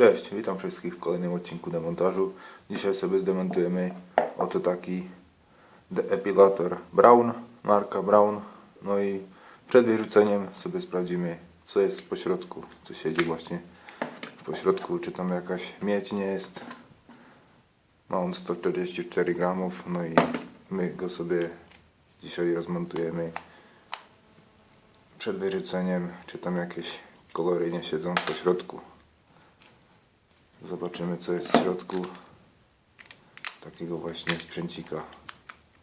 Cześć, witam wszystkich w kolejnym odcinku demontażu. Dzisiaj sobie zdemontujemy oto taki deepilator Brown, marka Brown. No i przed wyrzuceniem sobie sprawdzimy co jest w pośrodku, co siedzi właśnie w pośrodku, czy tam jakaś miedź nie jest. Ma on 144 gramów, no i my go sobie dzisiaj rozmontujemy przed wyrzuceniem, czy tam jakieś kolory nie siedzą w pośrodku. Zobaczymy co jest w środku takiego właśnie sprzęcika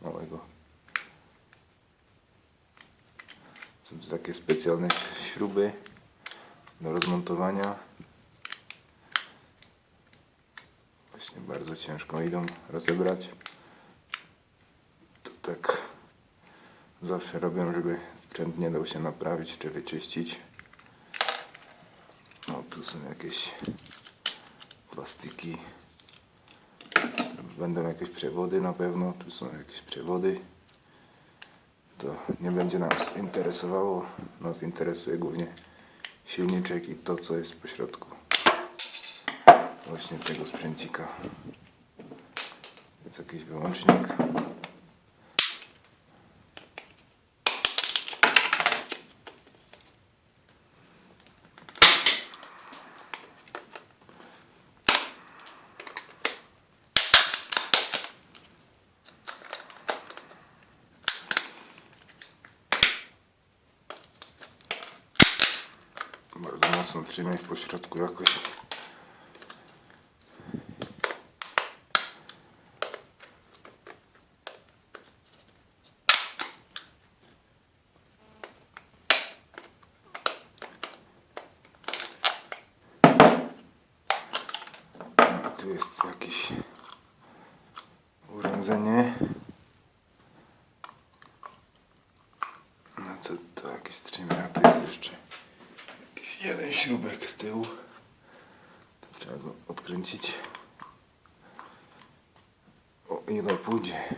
małego. Są to takie specjalne śruby do rozmontowania. Właśnie bardzo ciężko idą rozebrać. To tak zawsze robię, żeby sprzęt nie dał się naprawić czy wyczyścić. No tu są jakieś plastiki. Będą jakieś przewody na pewno. Tu są jakieś przewody. To nie będzie nas interesowało. Nas interesuje głównie silniczek i to co jest w pośrodku. Właśnie tego sprzęcika. Jest jakiś wyłącznik. Bardzo mocno trzymaj pośrodku jakoś. A tu jest jakieś urządzenie. No co to jakiś streamer, a tu jest jeszcze jeden śrubek z tyłu. Trzeba go odkręcić. O ile pójdzie.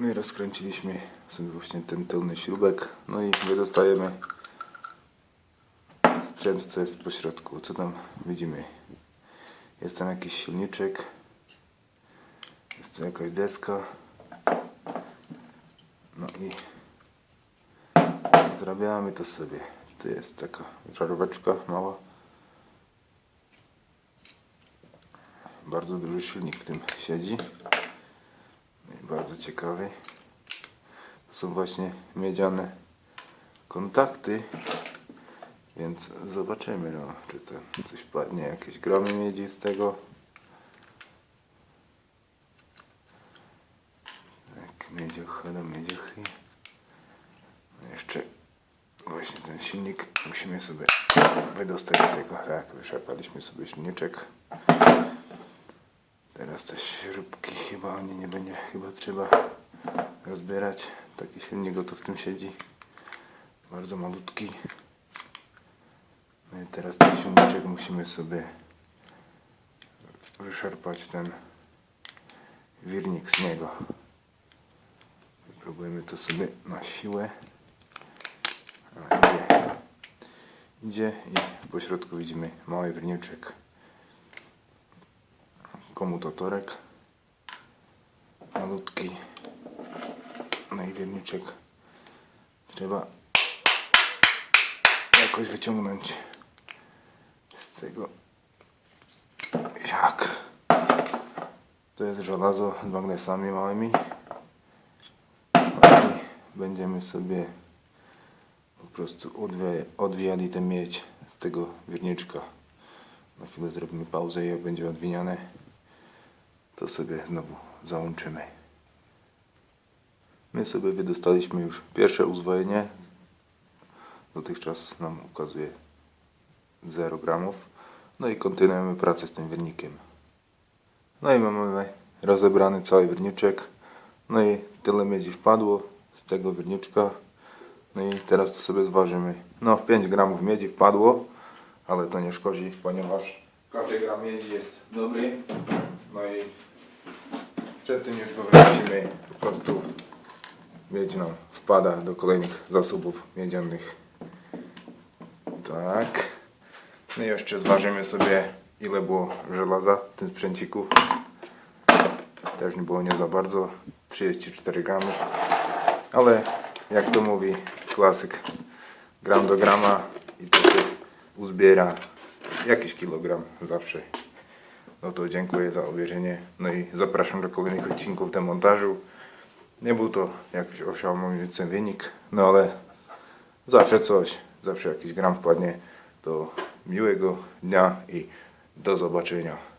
No i rozkręciliśmy sobie właśnie ten tylny śrubek. No i wydostajemy sprzęt, co jest po środku. Co tam widzimy? Jest tam jakiś silniczek. Jest tu jakaś deska. No i zrabiamy to sobie. Tu jest taka żaróweczka mała. Bardzo duży silnik w tym siedzi. No bardzo ciekawy. To są właśnie miedziane kontakty. Więc zobaczymy, no, czy to coś padnie, jakieś gromy miedzi z tego. Tak, miedziochy do miedziochy. No jeszcze właśnie ten silnik musimy sobie wydostać z tego. Tak, wyszarpaliśmy sobie silniczek. Teraz te śrubki chyba oni nie będzie, chyba trzeba rozbierać. Taki silnik oto w tym siedzi. Bardzo malutki. No teraz ten silniczek musimy sobie wyszarpać ten wirnik z niego. Próbujemy to sobie na siłę. Idzie. Idzie i po środku widzimy mały wirniczek. Komutatorek. Malutki. No i wirniczek trzeba jakoś wyciągnąć z tego. Jak? To jest żelazo magnesami małymi. I będziemy sobie po prostu odwi- odwijali tę miedź z tego wirniczka na chwilę zrobimy pauzę i jak będzie odwiniane to sobie znowu załączymy. My sobie wydostaliśmy już pierwsze uzwojenie. Dotychczas nam ukazuje 0 gramów. No i kontynuujemy pracę z tym wirnikiem. No i mamy rozebrany cały wirniczek. No i tyle miedzi wpadło z tego wirniczka. No i teraz to sobie zważymy. No 5 gramów miedzi wpadło, ale to nie szkodzi, ponieważ każdy gram miedzi jest dobry. No i Przed tym już go po prostu miedź nam wpada do kolejnych zasobów miedzianych. Tak. No i jeszcze zważymy sobie ile było żelaza w tym sprzęciku. Też nie było nie za bardzo. 34 gramów. Ale jak to mówi klasyk, gram do grama i to się uzbiera jakiś kilogram zawsze. No to dziękuję za obejrzenie. No i zapraszam do kolejnych odcinków demontażu. Nie był to jakiś oszałamiający wynik, no ale zawsze coś, zawsze jakiś gram wpadnie. To miłego dnia i do zobaczenia.